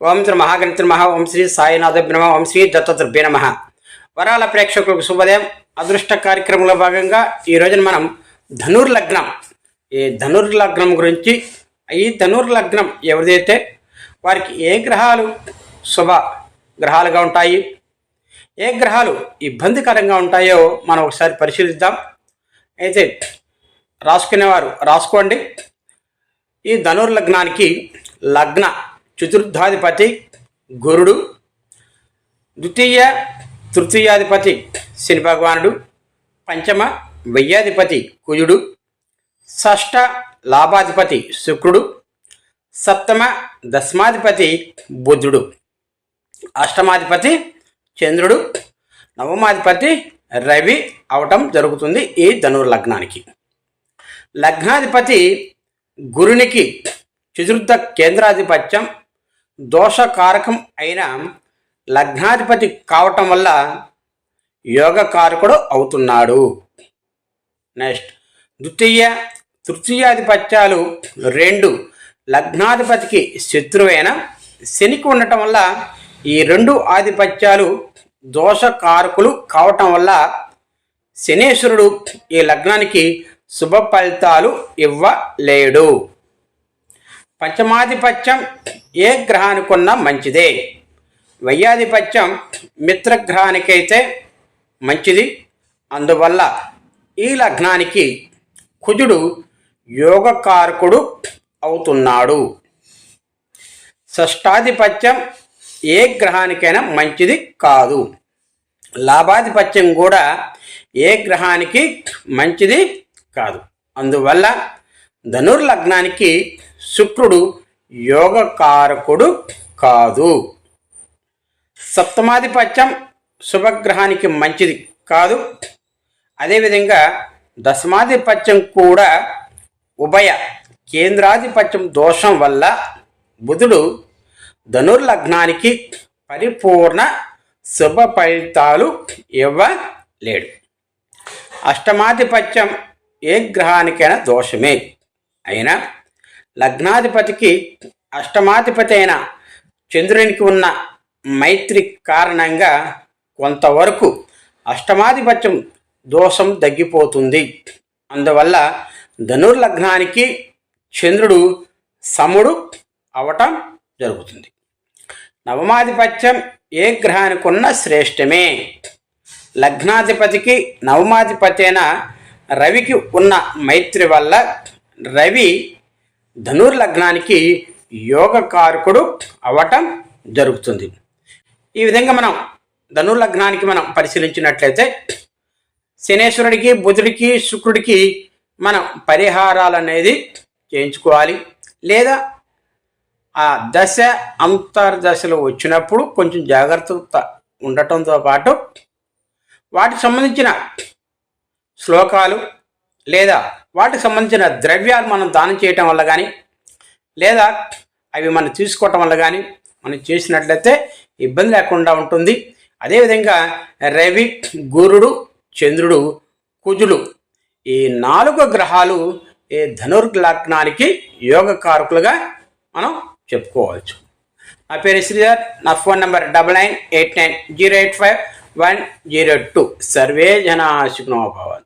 ఓం శ్రీ మహాగణిత నమ. ఓం శ్రీ సాయినాథ నమ. ఓం శ్రీ దత్తద్రభ్య నమ. వరాల ప్రేక్షకులకు శుభోదయం. అదృష్ట కార్యక్రమంలో భాగంగా ఈ రోజున మనం ధనుర్ లగ్నం ఈ ధనుర్ లగ్నం గురించి ఈ ధనుర్ లగ్నం ఎవరిదైతే వారికి ఏ గ్రహాలు శుభ గ్రహాలుగా ఉంటాయి ఏ గ్రహాలు ఇబ్బందికరంగా ఉంటాయో మనం ఒకసారి పరిశీలిద్దాం. అయితే రాసుకునేవారు రాసుకోండి. ఈ ధనుర్ లగ్నానికి లగ్న చతుర్థాధిపతి గురుడు ద్వితీయ తృతీయాధిపతి శని భగవానుడు పంచమ వెయ్యాధిపతి కుజుడు షష్ట లాభాధిపతి శుక్రుడు సప్తమ దశమాధిపతి బుద్ధుడు అష్టమాధిపతి చంద్రుడు నవమాధిపతి రవి అవటం జరుగుతుంది ఈ ధనుర్ లగ్నానికి లగ్నాధిపతి గురునికి చతుర్థ కేంద్రాధిపత్యం దోషకారకం అయిన లగ్నాధిపతి కావటం వల్ల యోగకారకుడు అవుతున్నాడు. నెక్స్ట్. ద్వితీయ తృతీయాధిపత్యాలు రెండు లగ్నాధిపతికి శత్రువైన శనికి ఉండటం వల్ల ఈ రెండు ఆధిపత్యాలు దోషకారకులు కావటం వల్ల శనేశ్వరుడు ఈ లగ్నానికి శుభ ఫలితాలు ఇవ్వలేడు. పంచమాధిపత్యం ఏ గ్రహానికున్నా మంచిదే. వయ్యాధిపత్యం మిత్రగ్రహానికైతే మంచిది. అందువల్ల ఈ లగ్నానికి కుజుడు యోగకారకుడు అవుతున్నాడు. షష్టాధిపత్యం ఏ గ్రహానికైనా మంచిది కాదు. లాభాధిపత్యం కూడా ఏ గ్రహానికి మంచిది కాదు. అందువల్ల ధనుర్లగ్నానికి శుక్రుడు యోగకారకుడు కాదు. సప్తమాధిపత్యం శుభగ్రహానికి మంచిది కాదు. అదేవిధంగా దశమాధిపత్యం కూడా ఉభయ కేంద్రాధిపత్యం దోషం వల్ల బుధుడు ధనుర్లగ్నానికి పరిపూర్ణ శుభ ఫలితాలు ఇవ్వలేడు. అష్టమాధిపత్యం ఏ గ్రహానికైనా దోషమే. అయినా లగ్నాధిపతికి అష్టమాధిపతి అయిన చంద్రునికి ఉన్న మైత్రి కారణంగా కొంతవరకు అష్టమాధిపత్యం దోషం తగ్గిపోతుంది. అందువల్ల ధనుర్లగ్నానికి చంద్రుడు సముడు అవటం జరుగుతుంది. నవమాధిపత్యం ఏ గ్రహానికి ఉన్న శ్రేష్టమే. లగ్నాధిపతికి నవమాధిపతి అయిన రవికి ఉన్న మైత్రి వల్ల రవి ధనుర్లగ్నానికి యోగకారకుడు అవటం జరుగుతుంది. ఈ విధంగా మనం ధనుర్లగ్నానికి మనం పరిశీలించినట్లయితే శనేశ్వరుడికి బుధుడికి శుక్రుడికి మనం పరిహారాలు అనేది చేయించుకోవాలి. లేదా ఆ దశ అంతర్దశలు వచ్చినప్పుడు కొంచెం జాగ్రత్త ఉండటంతో పాటు వాటికి సంబంధించిన శ్లోకాలు లేదా వాటికి సంబంధించిన ద్రవ్యాలు మనం దానం చేయటం వల్ల కానీ లేదా అవి మనం తీసుకోవటం వల్ల కానీ మనం చేసినట్లయితే ఇబ్బంది లేకుండా ఉంటుంది. అదేవిధంగా రవి గురుడు చంద్రుడు కుజులు ఈ నాలుగు గ్రహాలు ఈ ధనుర్లగ్నానికి యోగకారకులుగా మనం చెప్పుకోవచ్చు. నా పేరు శ్రీధర్ నా phone number double nine eight nine zero eight five one zero two. Survey జనా శుభ్నోభావాలు